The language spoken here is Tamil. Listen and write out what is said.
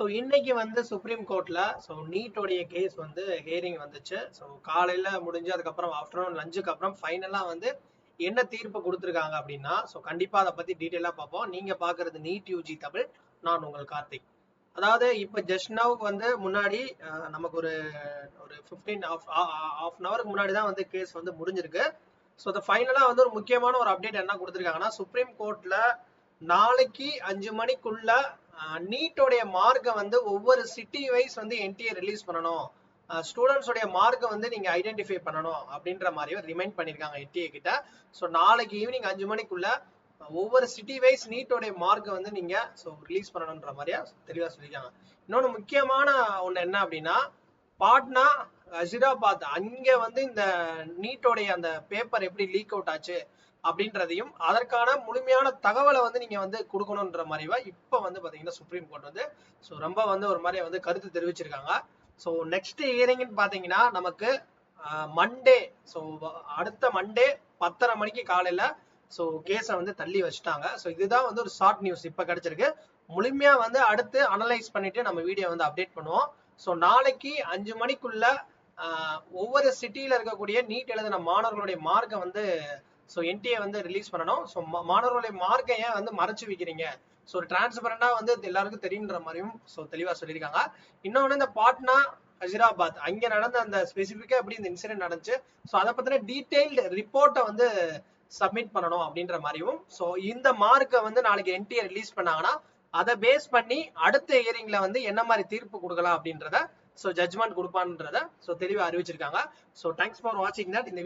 ஸோ இன்னைக்கு வந்து சுப்ரீம் கோர்ட்ல ஸோ நீட்டோடைய கேஸ் வந்து ஹியரிங் வந்துச்சு. ஸோ காலையில முடிஞ்சு அதுக்கப்புறம் ஆஃப்டர்நூன் லஞ்சுக்கு அப்புறம் ஃபைனலா வந்து என்ன தீர்ப்பு கொடுத்துருக்காங்க அப்படின்னா ஸோ கண்டிப்பா அதை பத்தி டீட்டெயிலா பார்ப்போம். நீங்க பாக்குறது நீட் யூஜி தமிழ் நான் உங்கள் கார்த்திக். அதாவது இப்போ ஜஸ்ட் நவுக்கு வந்து முன்னாடி நமக்கு ஒரு ஒரு ஃபிஃப்டீன் ஆஃப் ஆஃப் அன் அவருக்கு முன்னாடி தான் வந்து கேஸ் வந்து முடிஞ்சிருக்கு. ஸோ அதை ஃபைனலாக வந்து ஒரு முக்கியமான ஒரு அப்டேட் என்ன கொடுத்துருக்காங்கன்னா சுப்ரீம் கோர்ட்ல நாளைக்கு அஞ்சு மணிக்குள்ள நீட்டோடைய மார்க்கை வந்து ஒவ்வொரு சிட்டி வைஸ் வந்து என்டிஏ ரிலீஸ் பண்ணணும். ஸ்டூடெண்ட்ஸோடைய மார்க்கை வந்து நீங்க ஐடென்டிஃபை பண்ணணும் அப்படின்ற மாதிரியும் ரிமைண்ட் பண்ணியிருக்காங்க என்டிஏ கிட்ட. ஸோ நாளைக்கு ஈவினிங் அஞ்சு மணிக்குள்ள ஒவ்வொரு சிட்டி வைஸ் நீட்டோடைய மார்க்கை வந்து நீங்க ஸோ ரிலீஸ் பண்ணணுன்ற மாதிரியா தெளிவாக சொல்லியிருக்காங்க இன்னொன்று முக்கியமான ஒன்று என்ன அப்படின்னா பாட்னா ஹசிராபாத் அங்க வந்து இந்த நீட்டோடைய அந்த பேப்பர் எப்படி லீக் அவுட் ஆச்சு அப்படின்றதையும் அதற்கான முழுமையான தகவலை வந்து நீங்க வந்து கொடுக்கணுன்ற மாதிரிவா இப்ப வந்து பாத்தீங்கன்னா சுப்ரீம் கோர்ட் வந்து ஸோ ரொம்ப வந்து ஒரு மாதிரி வந்து கருத்து தெரிவிச்சிருக்காங்க. ஸோ நெக்ஸ்ட் ஹியரிங்னு பாத்தீங்கன்னா நமக்கு மண்டே ஸோ அடுத்த மண்டே பத்தரை மணிக்கு காலையில ஸோ கேஸை வந்து தள்ளி வச்சுட்டாங்க. ஸோ இதுதான் வந்து ஒரு ஷார்ட் நியூஸ் இப்போ கிடைச்சிருக்கு. முழுமையா வந்து அடுத்து அனலைஸ் பண்ணிட்டு நம்ம வீடியோ வந்து அப்டேட் பண்ணுவோம். ஸோ நாளைக்கு அஞ்சு மணிக்குள்ள ஒவ்வொரு சிட்டியில இருக்கக்கூடிய நீட் எழுதின மாணவர்களுடைய மார்க்கை வந்து ஸோ என்டிஏ வந்து ரிலீஸ் பண்ணணும். ஸோ மாணவர்களுடைய மார்க்கை ஏன் வந்து மறைச்சு வைக்கிறீங்க? ஸோ ஒரு டிரான்ஸ்பரண்டா வந்து எல்லாருக்கும் தெரியுன்ற மாதிரியும் ஸோ தெளிவா சொல்லியிருக்காங்க. இன்னொன்று இந்த பாட்னா ஹஜிராபாத் அங்க நடந்த அந்த ஸ்பெசிஃபிக்கா எப்படி இந்த இன்சிடென்ட் நடந்துச்சு? ஸோ அதை பத்தின டீடைல்டு ரிப்போர்ட்டை வந்து சப்மிட் பண்ணணும் அப்படின்ற மாதிரியும் ஸோ இந்த மார்க்கை வந்து நாளைக்கு என்டிஏ ரிலீஸ் பண்ணாங்கன்னா அதை பேஸ் பண்ணி அடுத்த ஹியரிங்ல வந்து என்ன மாதிரி தீர்ப்பு கொடுக்கலாம் அப்படின்றத ஸோ ஜட்ஜ்மெண்ட் கொடுப்பான்றத ஸோ தெளிவாக அறிவிச்சிருக்காங்க. ஸோ தேங்க்ஸ் ஃபார் வாட்சிங் தட் இந்த